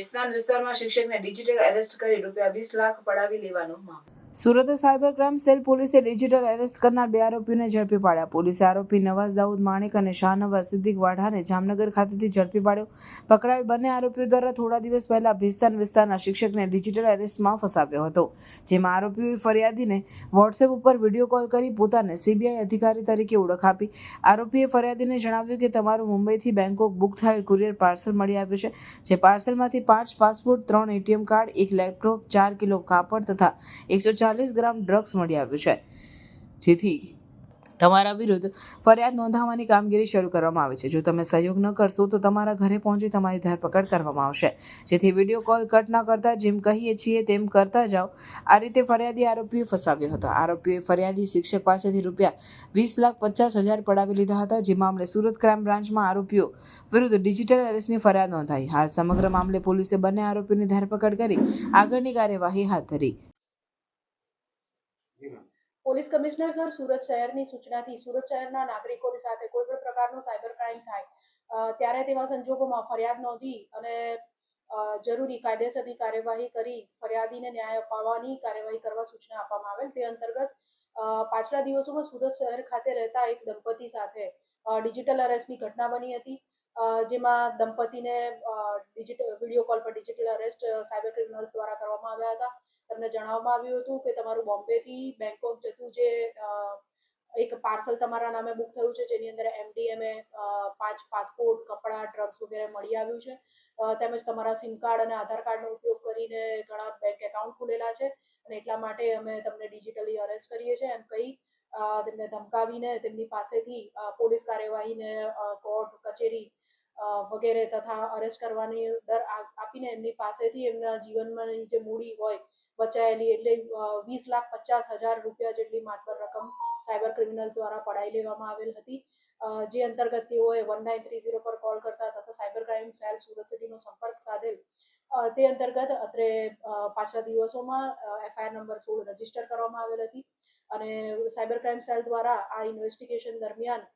ભેસ્તાન વિસ્તારમાં શિક્ષકને digital arrest કરી રૂપિયા વીસ લાખ પડાવી લેવાનો મામલો. સુરત સાયબર ક્રાઇમ સેલ પોલીસે ડિજિટલ એરેસ્ટ કરનાર બે આરોપીઓને ઝડપી પાડ્યા. પોલીસે આરોપી નવાઝ દાઉદ માણેક અને શાહનવાઝ સિદ્દીક વાઢાને જામનગર ખાતેથી ઝડપી પાડ્યો. પકડાયેલ બંને આરોપીઓ દ્વારા થોડા દિવસ પહેલા ભેસ્તાન વિસ્તારના શિક્ષકને ડિજિટલ એરેસ્ટમાં ફસાવ્યો હતો, જેમાં આરોપીઓએ ફરિયાદીને વોટ્સએપ ઉપર વીડિયો કોલ કરી પોતાને સીબીઆઈ અધિકારી તરીકે ઓળખ આપી. આરોપીએ ફરિયાદીને જણાવ્યું કે તમારું મુંબઈથી બેંકોક બુક થયેલ કુરિયર પાર્સલ મળી આવ્યું છે, જે પાર્સલમાંથી પાંચ પાસપોર્ટ, ત્રણ એટીએમ કાર્ડ, એક લેપટોપ, ચાર કિલો કાપડ તથા એકસો ચાલીસ ગ્રામ ડ્રગ્સ મળી આવ્યું છે. જેથી તમારા વિરુદ્ધ ફરિયાદ નોંધાવવાની કામગીરી શરૂ કરવામાં આવે છે. જો તમે સહયોગ ન કરશો, તો તમારા ઘરે પહોંચી તમારી ધરપકડ કરવામાં આવશે. જેથી વીડિયો કોલ કટ ન કરતા જેમ કહીએ છીએ તેમ કરતા જાઓ. આ રીતે ફરિયાદી આરોપીએ ફસાવ્યો હતો. આરોપીઓએ ફરિયાદી શિક્ષક પાસેથી રૂપિયા વીસ લાખ પચાસ હજાર પડાવી લીધા હતા. જે મામલે સુરત ક્રાઇમ બ્રાન્ચમાં આરોપીઓ વિરુદ્ધ ડિજિટલ એરેસ્ટની ફરિયાદ નોંધાઈ. હાલ સમગ્ર મામલે પોલીસે બંને આરોપીની ધરપકડ કરી આગળની કાર્યવાહી હાથ ધરી પોલીસ કમિશનર સર, સુરત શહેરની સૂચનાથી સુરત શહેરના નાગરિકોની સાથે કોઈ પણ પ્રકારનો સાયબર ક્રાઇમ થાય ત્યારે તેવા સંજોગોમાં ફરિયાદ નોંધી અને જરૂરી કાયદેસરની કાર્યવાહી કરી, ફરિયાદીને ન્યાય અપાવવાની કાર્યવાહી કરવા સૂચના આપવામાં આવેલ. તે અંતર્ગત પાછલા દિવસોમાં સુરત શહેર ખાતે રહેતા એક દંપતી સાથે ડિજિટલ અરેસ્ટની ઘટના બની હતી. જેમાં દંપતીને ડિજિટલ વીડિયો કોલ પર ડિજિટલ અરેસ્ટ સાયબર ક્રિમિનલ્સ દ્વારા કરવામાં આવ્યા હતા. તમને જણાવવામાં આવ્યું હતું કે તમારું બોમ્બેથી બેંકોક જતું જે એક પાર્સલ તમારા નામે બુક થયું છે, જેની અંદર એમડીએમએ પાંચ પાસપોર્ટ, કપડાં, ડ્રગ્સ વગેરે મળી આવ્યું છે. તેમજ તમારા સિમ કાર્ડ અને આધાર કાર્ડનો ઉપયોગ કરીને ઘણા બેંક એકાઉન્ટ ખુલેલા છે અને એટલા માટે અમે તમને ડિજિટલી અરેસ્ટ કરીએ છીએ. એમ કહી તેમને ધમકાવીને તેમની પાસેથી પોલીસ કાર્યવાહીને કોર્ટ, કચેરી વગેરે તથા અરેસ્ટ કરવાની ડર આપીને એમની પાસેથી એમના જીવનમાં જે મૂડી હોય, બચાયેલી એટલે વીસ લાખ પચાસ હજાર રૂપિયા જેટલી માતબર રકમ સાયબર ક્રિમિનલ્સ દ્વારા પડાવી લેવામાં આવેલ હતી. જે અંતર્ગત તેઓએ વન નાઇન થ્રી ઝીરો પર કોલ કરતા તથા સાયબર ક્રાઇમ સેલ સુરત સિટીનો સંપર્ક સાધેલ. તે અંતર્ગત અત્રે પાછલા દિવસોમાં એફઆઈઆર નંબર સોળ રજિસ્ટર કરવામાં આવેલ હતી અને સાયબર ક્રાઇમ સેલ દ્વારા આ ઇન્વેસ્ટિગેશન દરમિયાન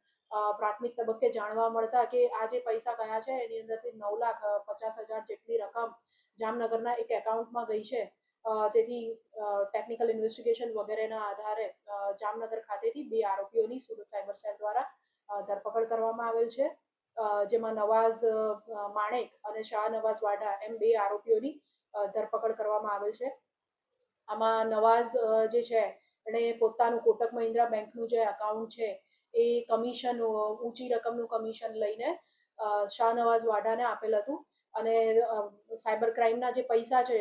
પ્રાથમિક તબક્કે જાણવા મળતા કે આ જે પૈસા ગયા છે, એની અંદરથી નવ લાખ પચાસ હજાર જેટલી રકમ જામનગરના એક એકાઉન્ટમાં ગઈ છે. તેથી ટેકનિકલ ઇન્વેસ્ટિગેશન વગેરેના આધારે જામનગર ખાતેથી બે આરોપીઓની સુરત સાયબર સેલ દ્વારા ધરપકડ કરવામાં આવેલ છે. જેમાં નવાઝ માણેક અને શાહ નવાઝ વાઢા એમ બે આરોપીઓની ધરપકડ કરવામાં આવેલ છે. આમાં નવાઝ જે છે, એણે પોતાનું કોટક મહિન્દ્રા બેંકનું જે એકાઉન્ટ છે એ કમિશન, ઊંચી રકમનું કમિશન લઈને શાહનવાઝ વાડાને આપેલ હતું. અને સાયબર ક્રાઇમના જે પૈસા છે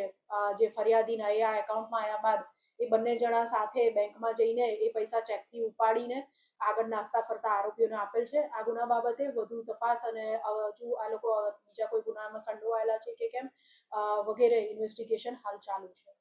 જે ફરિયાદીના એ આ એકાઉન્ટમાં આવ્યા બાદ એ બંને જણા સાથે બેંકમાં જઈને એ પૈસા ચેકથી ઉપાડીને આગળ નાસ્તા ફરતા આરોપીઓને આપેલ છે. આ ગુના બાબતે વધુ તપાસ અને હજુ આ લોકો બીજા કોઈ ગુનામાં સંડોવાયેલા છે કે કેમ વગેરે ઇન્વેસ્ટિગેશન હાલ ચાલુ છે.